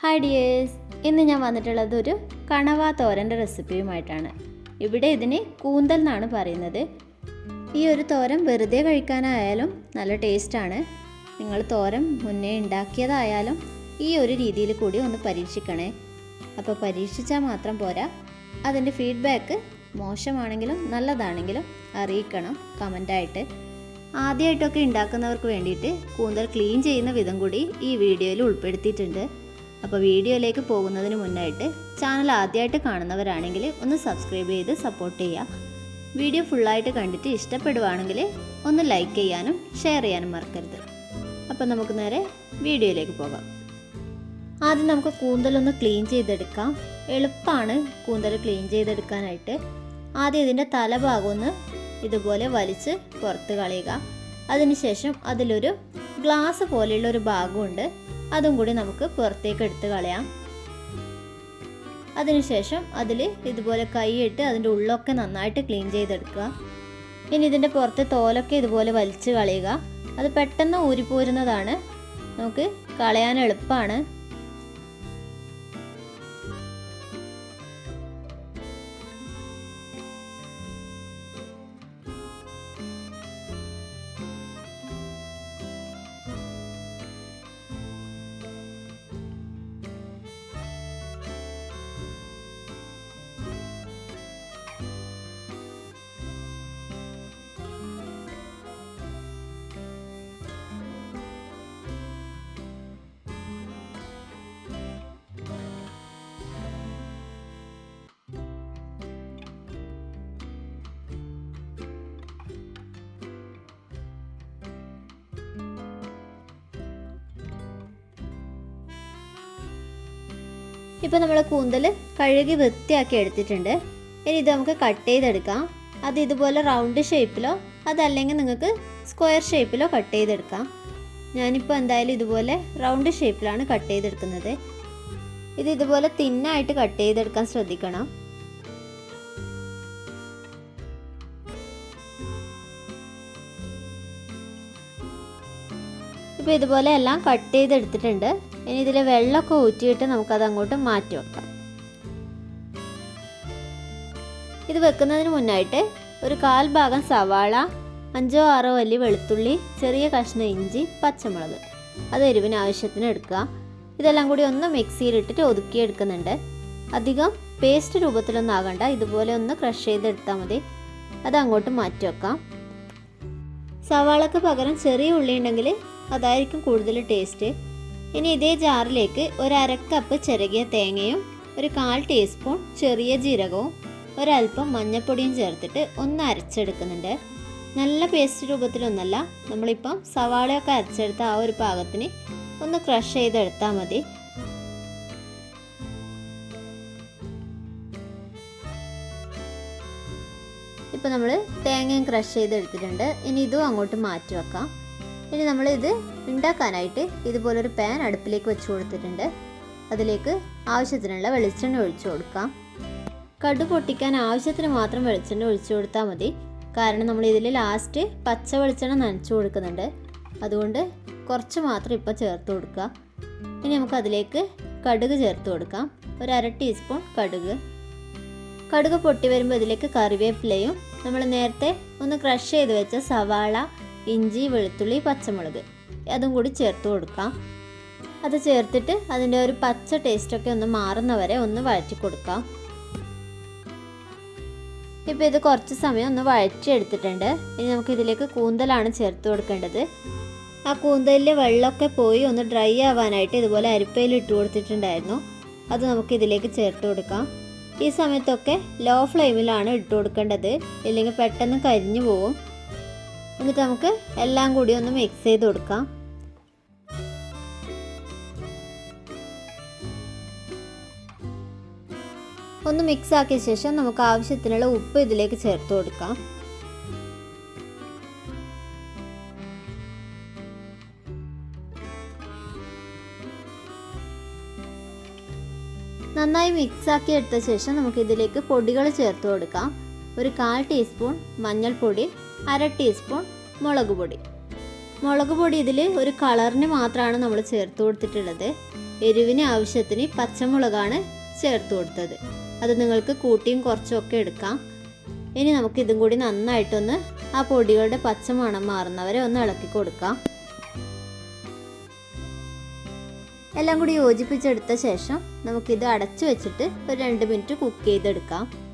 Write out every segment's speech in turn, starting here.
Hi dears ഇന്ന് ഞാൻ വന്നിട്ടുള്ളത് ഒരു കണവ തോരന്റെ റെസിപ്പിയുമായിട്ടാണ്. ഇവിടെ ഇതിന് കൂന്തൽ എന്നാണ് പറയുന്നത്. ഈ ഒരു തോരൻ വെറുതെ കഴിക്കാനായാലും നല്ല ടേസ്റ്റാണ്. നിങ്ങൾ തോരൻ മുന്നേ ഉണ്ടാക്കിയതായാലും ഈ ഒരു രീതിയിൽ കൂടി ഒന്ന് പരീക്ഷിക്കണേ. അപ്പോൾ പരീക്ഷിച്ചാൽ മാത്രം പോരാ. അതിന്റെ ഫീഡ്ബാക്ക് മോശമാണെങ്കിലും നല്ലതാണെങ്കിലും അറിയിക്കണം കമന്റായിട്ട്. ആദ്യമായിട്ടൊക്കെ ഉണ്ടാക്കുന്നവർക്ക് വേണ്ടിയിട്ട് കൂന്തൽ ക്ലീൻ ചെയ്യുന്ന വിധം കൂടി ഈ വീഡിയോയിൽ ഉൾപ്പെടുത്തിയിട്ടുണ്ട്. അപ്പോൾ വീഡിയോയിലേക്ക് പോകുന്നതിന് മുന്നായിട്ട് ചാനൽ ആദ്യമായിട്ട് കാണുന്നവരാണെങ്കിൽ ഒന്ന് സബ്സ്ക്രൈബ് ചെയ്ത് സപ്പോർട്ട് ചെയ്യുക. വീഡിയോ ഫുള്ളായിട്ട് കണ്ടിട്ട് ഇഷ്ടപ്പെടുവാണെങ്കിൽ ഒന്ന് ലൈക്ക് ചെയ്യാനും ഷെയർ ചെയ്യാനും മറക്കരുത്. അപ്പോൾ നമുക്ക് നേരെ വീഡിയോയിലേക്ക് പോകാം. ആദ്യം നമുക്ക് കൂന്തലൊന്ന് ക്ലീൻ ചെയ്തെടുക്കാം. എളുപ്പമാണ് കൂന്തൽ ക്ലീൻ ചെയ്തെടുക്കാനായിട്ട്. ആദ്യം ഇതിന്റെ തലഭാഗം ഒന്ന് ഇതുപോലെ വലിച്ച് പുറത്ത് കളയുക. അതിനുശേഷം അതിലൊരു ഗ്ലാസ് പോലെയുള്ള ഒരു ഭാഗമുണ്ട്. അതും കൂടി നമുക്ക് പുറത്തേക്ക് എടുത്ത് കളയാം. അതിനുശേഷം അതിൽ ഇതുപോലെ കൈയിട്ട് അതിന്റെ ഉള്ളൊക്കെ നന്നായിട്ട് ക്ലീൻ ചെയ്തെടുക്കുക. ഇനി ഇതിന്റെ പുറത്തെ തോലൊക്കെ ഇതുപോലെ വലിച്ച് കളയുക. അത് പെട്ടെന്ന് ഊരിപ്പോരുന്നതാണ്. നമുക്ക് കളയാൻ എളുപ്പമാണ് ഇപ്പോൾ നമ്മൾ കൂന്തൽ കഴുകി വൃത്തിയാക്കി എടുത്തിട്ടുണ്ട്. ഇനി ഇത് നമുക്ക് കട്ട് ചെയ്തെടുക്കാം. അത് ഇതുപോലെ റൗണ്ട് ഷേപ്പിലോ അതല്ലെങ്കിൽ നിങ്ങൾക്ക് സ്ക്വയർ ഷേപ്പിലോ കട്ട് ചെയ്തെടുക്കാം. ഞാനിപ്പോൾ എന്തായാലും ഇതുപോലെ റൗണ്ട് ഷേപ്പിലാണ് കട്ട് ചെയ്തെടുക്കുന്നത്. ഇത് ഇതുപോലെ തിന്നായിട്ട് കട്ട് ചെയ്തെടുക്കാൻ ശ്രദ്ധിക്കണം. ഇപ്പോൾ ഇതുപോലെ എല്ലാം കട്ട് ചെയ്തെടുത്തിട്ടുണ്ട്. ഇനി ഇതിലെ വെള്ളമൊക്കെ ഊറ്റിയിട്ട് നമുക്കത് അങ്ങോട്ട് മാറ്റി വെക്കാം. ഇത് വെക്കുന്നതിന് മുന്നായിട്ട് ഒരു കാൽ ഭാഗം സവാള അഞ്ചോ ആറോ വലിയ വെളുത്തുള്ളി ചെറിയ കഷ്ണം ഇഞ്ചി പച്ചമുളക്. അത് എരിവിന് ആവശ്യത്തിന് എടുക്കുക. ഇതെല്ലാം കൂടി ഒന്ന് മിക്സിയിലിട്ടിട്ട് ഒതുക്കി എടുക്കുന്നുണ്ട് അധികം പേസ്റ്റ് രൂപത്തിലൊന്നും ആകണ്ട. ഇതുപോലെ ഒന്ന് ക്രഷ് ചെയ്തെടുത്താൽ മതി. അത് അങ്ങോട്ട് മാറ്റി വെക്കാം. സവാളക്ക് പകരം ചെറിയ ഉള്ളി ഉണ്ടെങ്കിൽ അതായിരിക്കും കൂടുതൽ ടേസ്റ്റ് ഇനി ഇതേ ജാറിലേക്ക് ഒരു അര കപ്പ് ചിരകിയ തേങ്ങയും ഒരു കാൽ ടീസ്പൂൺ ചെറിയ ജീരകവും ഒരല്പം മഞ്ഞൾപ്പൊടിയും ചേർത്തിട്ട് ഒന്ന് അരച്ചെടുക്കുന്നുണ്ട്. നല്ല പേസ്റ്റ് രൂപത്തിലൊന്നല്ല നമ്മളിപ്പം സവാളയൊക്കെ അരച്ചെടുത്ത ആ ഒരു പാകത്തിന് ഒന്ന് ക്രഷ് ചെയ്തെടുത്താൽ മതി. ഇപ്പം നമ്മൾ തേങ്ങയും ക്രഷ് ചെയ്തെടുത്തിട്ടുണ്ട്. ഇനി ഇതും അങ്ങോട്ട് മാറ്റി വെക്കാം. ഇനി നമ്മൾ ഇത് ഉണ്ടാക്കാനായിട്ട് ഇതുപോലൊരു പാൻ അടുപ്പിലേക്ക് വെച്ച് കൊടുത്തിട്ടുണ്ട്. അതിലേക്ക് ആവശ്യത്തിനുള്ള വെളിച്ചെണ്ണ ഒഴിച്ചു കൊടുക്കാം. കടു പൊട്ടിക്കാൻ ആവശ്യത്തിന് മാത്രം വെളിച്ചെണ്ണ ഒഴിച്ചു കൊടുത്താൽ മതി. കാരണം നമ്മൾ ഇതിൽ ലാസ്റ്റ് പച്ച വെളിച്ചെണ്ണ നനച്ചു കൊടുക്കുന്നുണ്ട്. അതുകൊണ്ട് കുറച്ച് മാത്രം ഇപ്പോൾ ചേർത്ത് കൊടുക്കുക. ഇനി നമുക്ക് അതിലേക്ക് കടുക് ചേർത്ത് കൊടുക്കാം. ഒരു അര ടീസ്പൂൺ കടുക്. കടുക് പൊട്ടി വരുമ്പോൾ ഇതിലേക്ക് കറിവേപ്പിലയും നമ്മൾ നേരത്തെ ഒന്ന് ക്രഷ് ചെയ്ത് വെച്ച സവാള ഇഞ്ചി വെളുത്തുള്ളി പച്ചമുളക്. അതും കൂടി ചേർത്ത് കൊടുക്കാം. അത് ചേർത്തിട്ട് അതിന്റെ ഒരു പച്ച ടേസ്റ്റൊക്കെ ഒന്ന് മാറുന്നവരെ ഒന്ന് വഴറ്റി കൊടുക്കാം. ഇപ്പോൾ ഇത് കുറച്ച് സമയം ഒന്ന് വഴറ്റിയെടുത്തിട്ടുണ്ട് ഇനി നമുക്ക് ഇതിലേക്ക് കൂന്തലാണ് ചേർത്ത് കൊടുക്കേണ്ടത്. ആ കൂന്തലിലെ വെള്ളമൊക്കെ പോയി ഒന്ന് ഡ്രൈ ആവാനായിട്ട് ഇതുപോലെ അരിപ്പയിൽ ഇട്ട് കൊടുത്തിട്ടുണ്ടായിരുന്നു. അത് നമുക്ക് ഇതിലേക്ക് ചേർത്ത് കൊടുക്കാം. ഈ സമയത്തൊക്കെ ലോ ഫ്ലെയിമിലാണ് ഇട്ട് കൊടുക്കേണ്ടത്. ഇല്ലെങ്കിൽ പെട്ടെന്ന് കരിഞ്ഞു പോകും എന്നിട്ട് നമുക്ക് എല്ലാം കൂടി ഒന്ന് മിക്സ് ചെയ്ത് കൊടുക്കാം. ഒന്ന് മിക്സ് ആക്കിയ ശേഷം നമുക്ക് ആവശ്യത്തിനുള്ള ഉപ്പ് ഇതിലേക്ക് ചേർത്ത് കൊടുക്കാം. നന്നായി മിക്സ് ആക്കി എടുത്ത ശേഷം നമുക്ക് ഇതിലേക്ക് പൊടികൾ ചേർത്ത് കൊടുക്കാം. ഒരു കാൽ ടീസ്പൂൺ മഞ്ഞൾപ്പൊടി അര ടീസ്പൂൺ മുളക് പൊടി. മുളക് പൊടി ഇതിൽ ഒരു കളറിന് മാത്രമാണ് നമ്മൾ ചേർത്ത് കൊടുത്തിട്ടുള്ളത്. എരിവിന് ആവശ്യത്തിന് പച്ചമുളകാണ് ചേർത്ത് കൊടുത്തത്. അത് നിങ്ങൾക്ക് കൂട്ടിയും കുറച്ചുമൊക്കെ എടുക്കാം. ഇനി നമുക്ക് ഇതും കൂടി നന്നായിട്ടൊന്ന് ആ പൊടികളുടെ പച്ചമണം മാറുന്നവരെ ഒന്ന് ഇളക്കി കൊടുക്കാം. എല്ലാം കൂടി യോജിപ്പിച്ചെടുത്ത ശേഷം നമുക്കിത് അടച്ചു വെച്ചിട്ട് ഒരു രണ്ട് മിനിറ്റ് കുക്ക് ചെയ്തെടുക്കാം.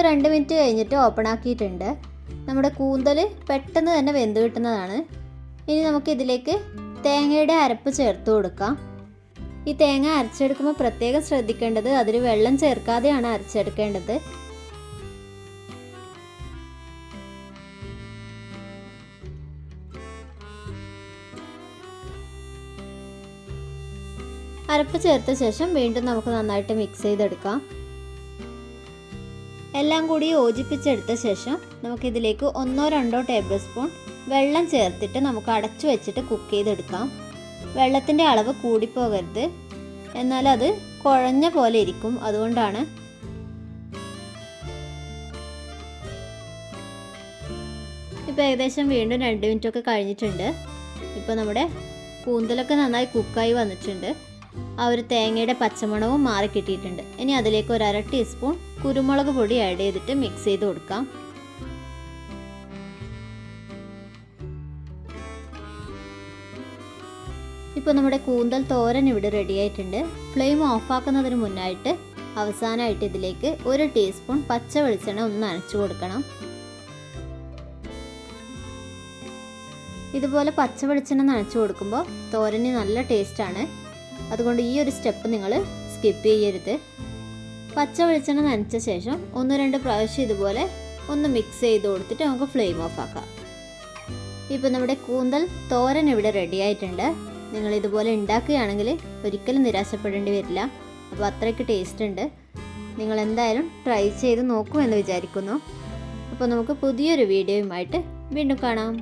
ഇപ്പോൾ രണ്ട് മിനിറ്റ് കഴിഞ്ഞിട്ട് ഓപ്പൺ ആക്കിയിട്ടുണ്ട്. നമ്മുടെ കൂന്തൽ പെട്ടെന്ന് തന്നെ വെന്ത് കിട്ടുന്നതാണ്. ഇനി നമുക്ക് ഇതിലേക്ക് തേങ്ങയുടെ അരപ്പ് ചേർത്ത് കൊടുക്കാം. ഈ തേങ്ങ അരച്ചെടുക്കുമ്പോൾ പ്രത്യേകം ശ്രദ്ധിക്കേണ്ടത് അതിൽ വെള്ളം ചേർക്കാതെയാണ് അരച്ചെടുക്കേണ്ടത്. അരപ്പ് ചേർത്ത ശേഷം വീണ്ടും നമുക്ക് നന്നായിട്ട് മിക്സ് ചെയ്തെടുക്കാം. എല്ലാം കൂടി യോജിപ്പിച്ചെടുത്ത ശേഷം നമുക്കിതിലേക്ക് ഒന്നോ രണ്ടോ ടേബിൾ സ്പൂൺ വെള്ളം ചേർത്തിട്ട് നമുക്ക് അടച്ചു വെച്ചിട്ട് കുക്ക് ചെയ്തെടുക്കാം. വെള്ളത്തിന്റെ അളവ് കൂടിപ്പോകരുത്. എന്നാൽ അത് കുഴഞ്ഞ പോലെ ഇരിക്കും. അതുകൊണ്ടാണ് ഇപ്പോൾ ഏകദേശം വീണ്ടും രണ്ട് മിനിറ്റൊക്കെ കഴിഞ്ഞിട്ടുണ്ട്. ഇപ്പോൾ നമ്മുടെ കൂന്തലൊക്കെ നന്നായി കുക്കായി വന്നിട്ടുണ്ട്. ആ ഒരു തേങ്ങയുടെ പച്ചമണവും മാറി കിട്ടിയിട്ടുണ്ട്. ഇനി അതിലേക്ക് ഒരു അര ടീസ്പൂൺ കുരുമുളക് പൊടി ആഡ് ചെയ്തിട്ട് മിക്സ് ചെയ്ത് കൊടുക്കാം. ഇപ്പോൾ നമ്മുടെ കൂന്തൽ തോരൻ ഇവിടെ റെഡി ആയിട്ടുണ്ട്. ഫ്ലെയിം ഓഫാക്കുന്നതിന് മുന്നായിട്ട് അവസാനമായിട്ട് ഇതിലേക്ക് ഒരു ടീസ്പൂൺ പച്ച വെളിച്ചെണ്ണ ഒന്ന് നനച്ചു കൊടുക്കണം. ഇതുപോലെ പച്ച വെളിച്ചെണ്ണ നനച്ചു കൊടുക്കുമ്പോൾ തോരന് നല്ല ടേസ്റ്റാണ് അതുകൊണ്ട് ഈ ഒരു സ്റ്റെപ്പ് നിങ്ങൾ സ്കിപ്പ് ചെയ്യരുത്. പച്ച വെളിച്ചെണ്ണ നനച്ച ശേഷം ഒന്ന് രണ്ട് പ്രാവശ്യം ഇതുപോലെ ഒന്ന് മിക്സ് ചെയ്ത് കൊടുത്തിട്ട് നമുക്ക് ഫ്ലെയിം ഓഫ് ആക്കാം. ഇപ്പോൾ നമ്മുടെ കൂന്തൽ തോരൻ ഇവിടെ റെഡി ആയിട്ടുണ്ട്. നിങ്ങൾ ഇതുപോലെ ഉണ്ടാക്കുകയാണെങ്കിൽ ഒരിക്കലും നിരാശപ്പെടേണ്ടി വരില്ല. അപ്പോൾ അത്രയ്ക്ക് ടേസ്റ്റ് ഉണ്ട്. നിങ്ങൾ എന്തായാലും ട്രൈ ചെയ്ത് നോക്കുമെന്ന് വിചാരിക്കുന്നു. അപ്പോൾ നമുക്ക് പുതിയൊരു വീഡിയോയുമായിട്ട് വീണ്ടും കാണാം.